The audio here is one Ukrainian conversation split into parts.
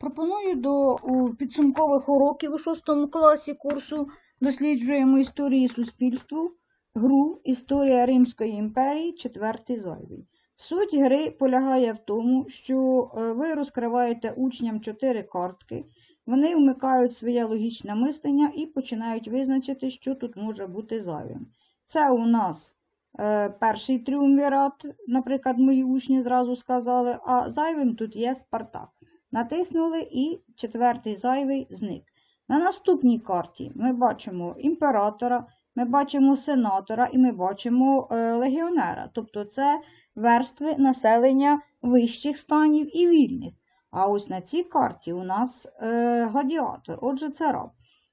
Пропоную до підсумкових уроків у шостому класі курсу досліджуємо історії суспільству, гру Історія Римської імперії, четвертий зайвий. Суть гри полягає в тому, що е, ви розкриваєте учням чотири картки, вони вмикають своє логічне мислення і починають визначити, що тут може бути зайвим. Це у нас е, перший тріумвірат, наприклад, мої учні зразу сказали, а зайвим тут є Спартак. Натиснули і четвертий зайвий зник. На наступній карті ми бачимо імператора, ми бачимо сенатора і ми бачимо е, легіонера. Тобто це верстви населення вищих станів і вільних. А ось на цій карті у нас е, гладіатор, отже, це раб.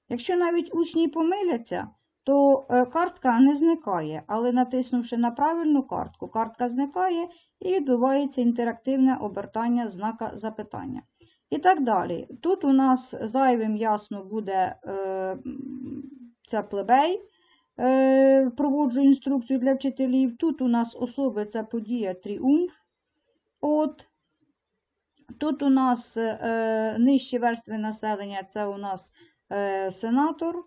Якщо навіть учні помиляться, то е, картка не зникає, але натиснувши на правильну картку, картка зникає і відбувається інтерактивне обертання знака запитання. І так далі. Тут у нас зайвим ясно буде е, це плебей, е, проводжу інструкцію для вчителів. Тут у нас особи це подія тріумф. От. Тут у нас е, нижчі верстви населення це у нас е, сенатор.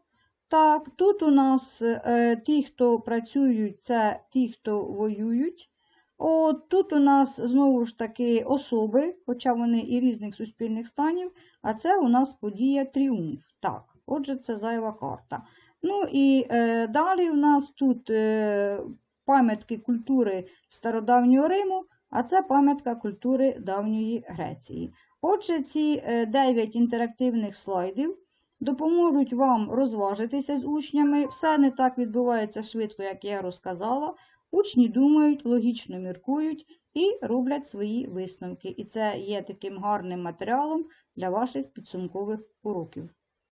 Так, тут у нас е, ті, хто працюють, це ті, хто воюють. От тут у нас знову ж таки особи, хоча вони і різних суспільних станів, а це у нас подія тріумф. Так, отже, це зайва карта. Ну і е, далі у нас тут е, пам'ятки культури стародавнього Риму, а це пам'ятка культури давньої Греції. Отже, ці 9 інтерактивних слайдів допоможуть вам розважитися з учнями. Все не так відбувається швидко, як я розказала. Учні думають, логічно міркують і роблять свої висновки. І це є таким гарним матеріалом для ваших підсумкових уроків.